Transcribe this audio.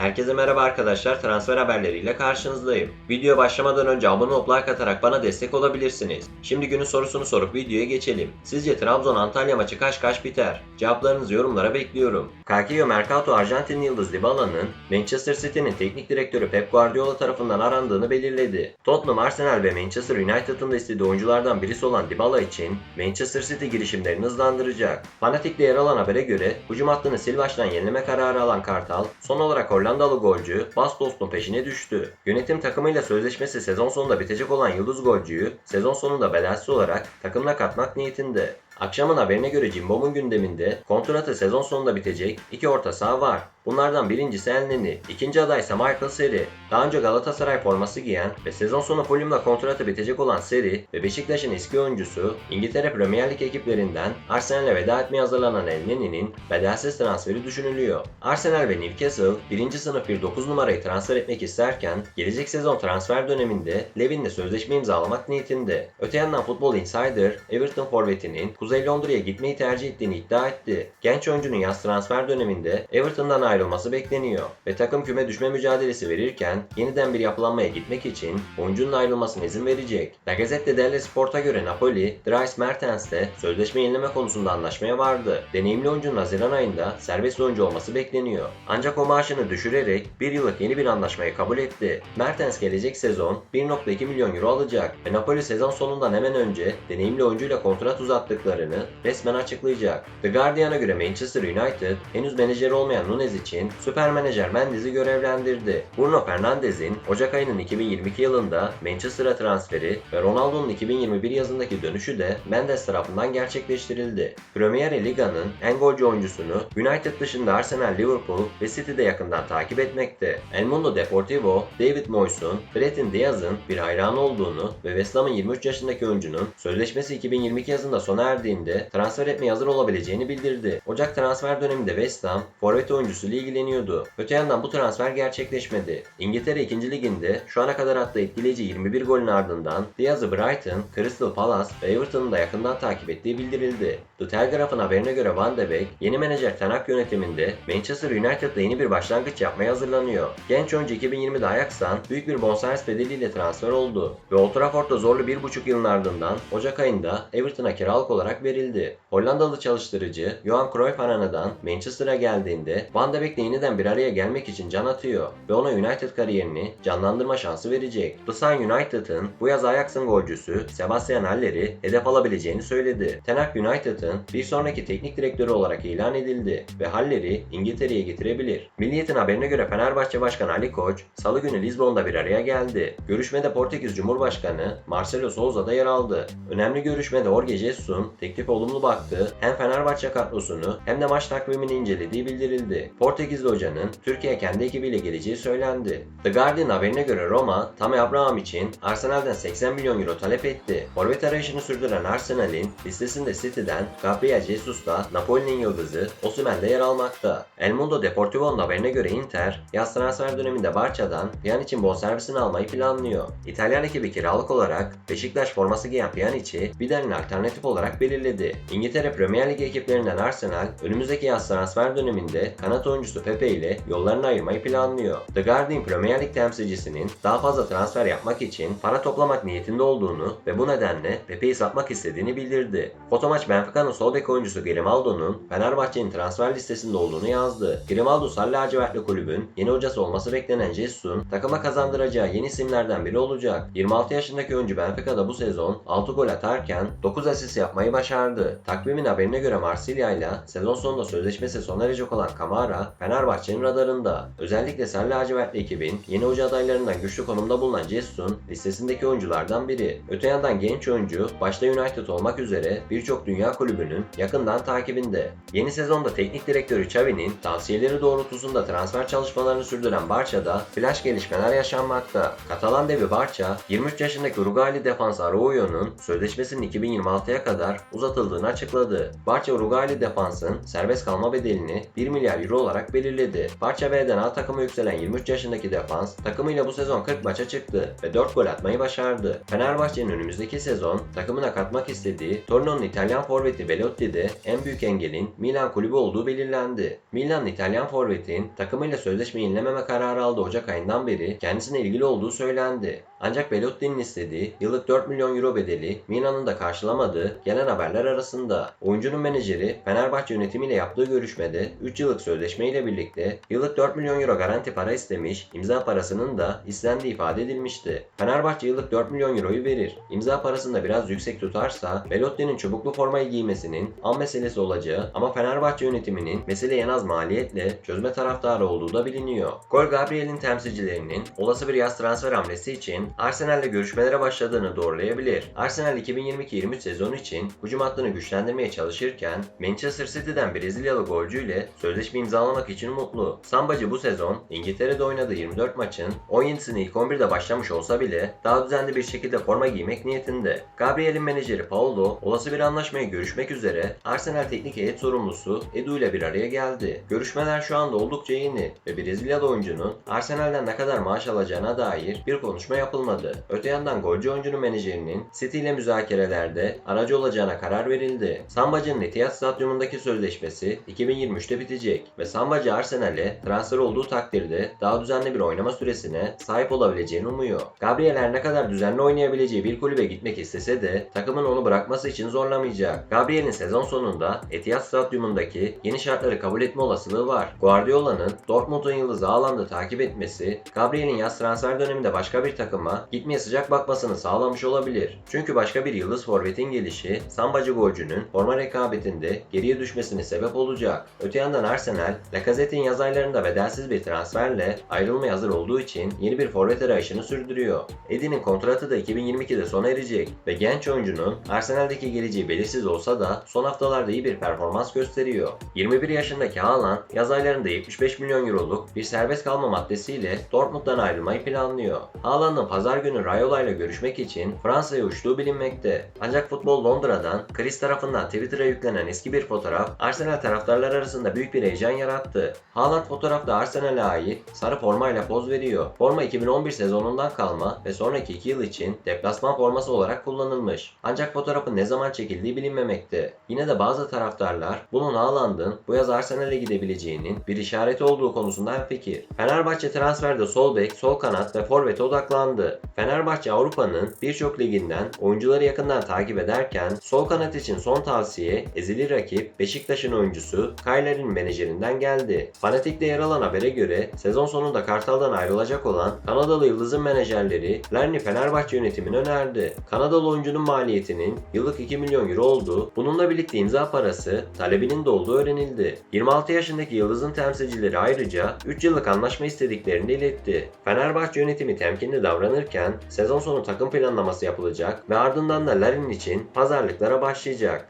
Herkese merhaba arkadaşlar. Transfer haberleriyle karşınızdayım. Video başlamadan önce abone olup like atarak bana destek olabilirsiniz. Şimdi günün sorusunu sorup videoya geçelim. Sizce Trabzon Antalya maçı kaç kaç biter? Cevaplarınızı yorumlara bekliyorum. Calcio Mercato Arjantin Yıldız Dybala'nın Manchester City'nin teknik direktörü Pep Guardiola tarafından arandığını belirledi. Tottenham, Arsenal ve Manchester United'ın da istediği oyunculardan birisi olan Dybala için Manchester City girişimlerini hızlandıracak. Fanatik'te yer alan habere göre hücum hattını sil yenileme kararı alan Kartal, son olarak Hollandalı golcü Bastos'un peşine düştü. Yönetim takımıyla sözleşmesi sezon sonunda bitecek olan Yıldız golcüyü sezon sonunda bedelsiz olarak takımına katmak niyetinde. Akşamın haberine göre Cimbom'un gündeminde kontratı sezon sonunda bitecek iki orta saha var. Bunlardan birincisi Elneny, ikinci aday ise Michael Seri. Daha önce Galatasaray forması giyen ve sezon sonu Fulham'la kontratı bitecek olan Seri ve Beşiktaş'ın eski oyuncusu İngiltere Premier Lig ekiplerinden Arsenal'e veda etmeye hazırlanan Elneny'nin bedelsiz transferi düşünülüyor. Arsenal ve Newcastle birinci sınıf bir 9 numarayı transfer etmek isterken gelecek sezon transfer döneminde Levin'le sözleşme imzalamak niyetinde. Öte yandan Football Insider Everton forvetinin Kuzey Londra'ya gitmeyi tercih ettiğini iddia etti. Genç oyuncunun yaz transfer döneminde Everton'dan ayrılması bekleniyor ve takım küme düşme mücadelesi verirken yeniden bir yapılanmaya gitmek için oyuncunun ayrılmasına izin verecek. La Gazzetta dello Sport'a göre Napoli, Dries Mertens'le sözleşme yenileme konusunda anlaşmaya vardı. Deneyimli oyuncunun Haziran ayında serbest oyuncu olması bekleniyor. Ancak o maaşını düşürerek bir yıllık yeni bir anlaşmayı kabul etti. Mertens gelecek sezon 1.2 milyon euro alacak ve Napoli sezon sonundan hemen önce deneyimli oyuncuyla kontrat uzattıklarını resmen açıklayacak. The Guardian'a göre Manchester United henüz menajeri olmayan Nunez için süper menajer Mendes'i görevlendirdi. Bruno Fernandes'in Ocak ayının 2022 yılında Manchester'a transferi ve Ronaldo'nun 2021 yazındaki dönüşü de Mendes tarafından gerçekleştirildi. Premier Liga'nın en golcü oyuncusunu United dışında Arsenal, Liverpool ve City'de yakından takip etmekte. El Mundo Deportivo, David Moyes'un Breton Diaz'ın bir hayranı olduğunu ve West Ham'ın 23 yaşındaki oyuncunun sözleşmesi 2022 yazında sona erdiğinde transfer etmeye hazır olabileceğini bildirdi. Ocak transfer döneminde West Ham forvet oyuncusuyla ilgileniyordu. Öte yandan bu transfer gerçekleşmedi. İngiltere 2. Liginde şu ana kadar attığı etkileyici 21 golün ardından Diaz'ı Brighton, Crystal Palace ve Everton'un da yakından takip ettiği bildirildi. The Telegraph'ın haberine göre Van de Beek, yeni menajer Tanak yönetiminde Manchester United'da yeni bir başlangıç yapmaya hazırlanıyor. Genç oyuncu 2020'de Ajax'tan büyük bir bonservis bedeliyle transfer oldu ve Old Trafford'da zorlu 1,5 yılın ardından Ocak ayında Everton'a kiralık olarak verildi. Hollandalı çalıştırıcı Johan Cruyff Arena'dan Manchester'a geldiğinde Van de Beek'le yeniden bir araya gelmek için can atıyor ve ona United kariyerini canlandırma şansı verecek. Sun United'ın bu yaz Ajax'ın golcüsü Sebastian Haller'i hedef alabileceğini söyledi. Tenak United'ın bir sonraki teknik direktörü olarak ilan edildi ve Haller'i İngiltere'ye getirebilir. Milliyet'in haberine göre Fenerbahçe Başkanı Ali Koç, Salı günü Lizbon'da bir araya geldi. Görüşmede Portekiz Cumhurbaşkanı Marcelo Souza da yer aldı. Önemli görüşmede Jorge Jesus'un teklife olumlu baktığı hem Fenerbahçe kadrosunu hem de maç takvimini incelediği bildirildi. Portekizli hocanın Türkiye kendi ekibiyle geleceği söylendi. The Guardian haberine göre Roma, Tammy Abraham için Arsenal'den 80 milyon euro talep etti. Forvet arayışını sürdüren Arsenal'in listesinde City'den Gabriel Jesus da Napoli'nin yıldızı Osimhen de yer almakta. El Mundo Deportivo'nun haberine göre Inter, yaz transfer döneminde Barça'dan Pjanic'in bonservisini almayı planlıyor. İtalyan ekibi kiralık olarak Beşiktaş forması giyen Pjanic'i Vidal'in alternatif olarak belirledi. İngiltere Premier Lig ekiplerinden Arsenal, önümüzdeki yaz transfer döneminde kanat oyuncusu Pepe ile yollarını ayırmayı planlıyor. The Guardian Premier Lig temsilcisinin daha fazla transfer yapmak için para toplamak niyetinde olduğunu ve bu nedenle Pepe'yi satmak istediğini bildirdi. Fotomaç Benfica'nın sol bek oyuncusu Grimaldo'nun Fenerbahçe'nin transfer listesinde olduğunu yazdı. Grimaldo Sarı Lacivertli kulübün yeni hocası olması beklenen Jesus'un takıma kazandıracağı yeni isimlerden biri olacak. 26 yaşındaki oyuncu Benfica'da bu sezon 6 gol atarken 9 asist yapmayı başardı. Takvimin haberine göre Marsilya ile sezon sonunda sözleşmesi sona erecek olan Kamara Fenerbahçe'nin radarında. Özellikle Sarı Lacivertli ekibin yeni hoca adaylarından güçlü konumda bulunan Jesus'un listesindeki oyunculardan biri. Öte yandan genç oyuncu başta United olmak üzere birçok dünya kulübünün yakından takibinde. Yeni sezonda teknik direktörü Xavi'nin tavsiyeleri doğrultusunda transfer çalışmalarını sürdüren Barça'da flash gelişmeler yaşanmakta. Katalan devi Barça, 23 yaşındaki Uruguaylı defans Araujo'nun sözleşmesinin 2026'ya kadar uzatıldığını açıkladı. Barça Uruguaylı defansın serbest kalma bedelini 1 milyar euro olarak belirledi. Barça B'den A takıma yükselen 23 yaşındaki defans takımıyla bu sezon 40 maça çıktı ve 4 gol atmayı başardı. Fenerbahçe'nin önümüzdeki sezon takımına katmak istediği Torino'nun İtalyan forveti Belotti'de en büyük engelin Milan kulübü olduğu belirlendi. Milan İtalyan forvetin takımıyla sözleşme yenilememe kararı aldı Ocak ayından beri kendisine ilgili olduğu söylendi. Ancak Belotti'nin istediği yıllık 4 milyon euro bedeli Milan'ın da karşılamadığı gelen haberler arasında. Oyuncunun menajeri Fenerbahçe yönetimiyle yaptığı görüşmede 3 yıllık sözleşme ile birlikte yıllık 4 milyon euro garanti para istemiş, imza parasının da istendiği ifade edilmişti. Fenerbahçe yıllık 4 milyon euroyu verir. İmza parasını da biraz yüksek tutarsa Belotti'nin çubuklu formayı giymesinin an meselesi olacağı ama Fenerbahçe yönetiminin meseleyi en az maliyetle çözme taraftarı olduğu da biliniyor. Gol Gabriel'in temsilcilerinin olası bir yaz transfer hamlesi için Arsenal'le görüşmelere başladığını doğrulayabilir. Arsenal 2022-23 sezonu için hücum hattını güçlendirmeye çalışırken Manchester City'den Brezilyalı golcüyle sözleşme imzalamak için mutlu. Sambacı bu sezon İngiltere'de oynadığı 24 maçın 17'sini ilk 11'de başlamış olsa bile daha düzenli bir şekilde forma giymek niyetinde. Gabriel'in menajeri Paulo olası bir anlaşmaya görüşmek üzere Arsenal teknik heyet sorumlusu Edu ile bir araya geldi. Görüşmeler şu anda oldukça yeni ve Brezilyalı oyuncunun Arsenal'den ne kadar maaş alacağına dair bir konuşma yapılmadı. Öte yandan golcü oyuncunun menajerinin City ile müzakerelerde aracı olacağına karar verildi. Sambacı'nın Etihad Stadyumundaki sözleşmesi 2023'te bitecek ve Sambacı Arsenal'e transfer olduğu takdirde daha düzenli bir oynama süresine sahip olabileceğini umuyor. Gabriel her ne kadar düzenli oynayabileceği bir kulübe gitmek istese de takımın onu bırakması için zorlamayacak. Gabriel'in sezon sonunda Etihad Stadyumundaki yeni şartları kabul etme olasılığı var. Guardiola'nın Dortmund'un yıldızı Haaland'ı takip etmesi, Gabriel'in yaz transfer döneminde başka bir takıma gitmeye sıcak bakmasını sağlamış olabilir. Çünkü başka bir yıldız forvetin gelişi Sambacı golcünün forma rekabetinde geriye düşmesine sebep olacak. Öte yandan Arsenal, Lacazette'in yaz aylarında bedelsiz bir transferle ayrılmaya hazır olduğu için yeni bir forvet arayışını sürdürüyor. Eddie'nin kontratı da 2022'de sona erecek ve genç oyuncunun Arsenal'deki geleceği belirsiz olsa da son haftalarda iyi bir performans gösteriyor. 21 yaşındaki Haaland yaz aylarında 75 milyon euroluk bir serbest kalma maddesiyle Dortmund'dan ayrılmayı planlıyor. Haaland'ın pazar günü Raiola ile görüşmek için Fransa'ya uçtuğu bilinmekte. Ancak futbol Londra'dan Chris tarafından Twitter'a yüklenen eski bir fotoğraf Arsenal taraftarlar arasında büyük bir heyecan yarattı. Haaland fotoğrafta Arsenal'e ait sarı formayla poz veriyor. Forma 2011 sezonundan kalma ve sonraki 2 yıl için deplasman forması olarak kullanılmış. Ancak fotoğrafın ne zaman çekildiği bilinmemekte. Yine de bazı taraftarlar bunun Haaland'ın bu yaz Arsenal'e gidebileceğinin bir işareti olduğu konusunda hemfikir. Fenerbahçe transferde sol bek, sol kanat ve forvete odaklandı. Fenerbahçe Avrupa'nın birçok liginden oyuncuları yakından takip ederken sol kanat için son tavsiye ezili rakip Beşiktaş'ın oyuncusu Kayler'in menajerinden geldi. Fanatik'te yer alan habere göre sezon sonunda Kartal'dan ayrılacak olan Kanadalı Yıldız'ın menajerleri Lerni Fenerbahçe yönetimine önerdi. Kanadalı oyuncunun maliyetinin yıllık 2 milyon euro olduğu, bununla birlikte imza parası talebinin de olduğu öğrenildi. 26 yaşındaki Yıldız'ın temsilcileri ayrıca 3 yıllık anlaşma istediklerini iletti. Fenerbahçe yönetimi temkinli davranırken sezon sonu takım planlaması yapılacak ve ardından da Larin için pazarlıklara başlayacak.